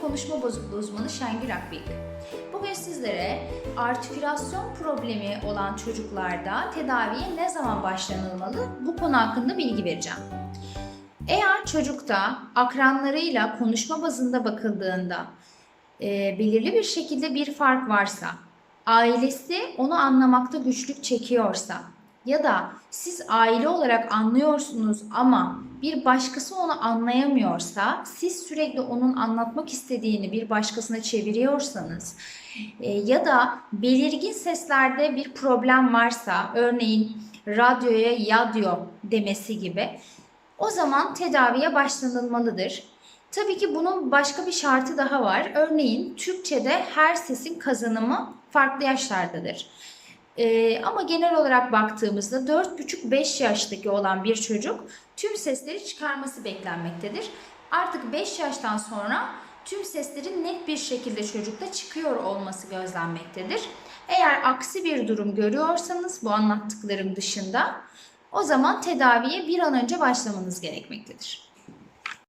Tıbbi uzmanı Şengül Akbıyık. Bugün sizlere artikülasyon problemi olan çocuklarda tedaviye ne zaman başlanılmalı bu konu hakkında bilgi vereceğim. Eğer çocukta akranlarıyla konuşma bazında bakıldığında e, belirli bir şekilde bir fark varsa, ailesi onu anlamakta güçlük çekiyorsa ya da siz aile olarak anlıyorsunuz ama bir başkası onu anlayamıyorsa, siz sürekli onun anlatmak istediğini bir başkasına çeviriyorsanız e, ya da belirgin seslerde bir problem varsa, örneğin radyoya yadyo demesi gibi o zaman tedaviye başlanılmalıdır. Tabii ki bunun başka bir şartı daha var. Örneğin Türkçe'de her sesin kazanımı farklı yaşlardadır. Ee, ama genel olarak baktığımızda 4,5-5 yaştaki olan bir çocuk tüm sesleri çıkarması beklenmektedir. Artık 5 yaştan sonra tüm seslerin net bir şekilde çocukta çıkıyor olması gözlenmektedir. Eğer aksi bir durum görüyorsanız bu anlattıklarım dışında o zaman tedaviye bir an önce başlamanız gerekmektedir.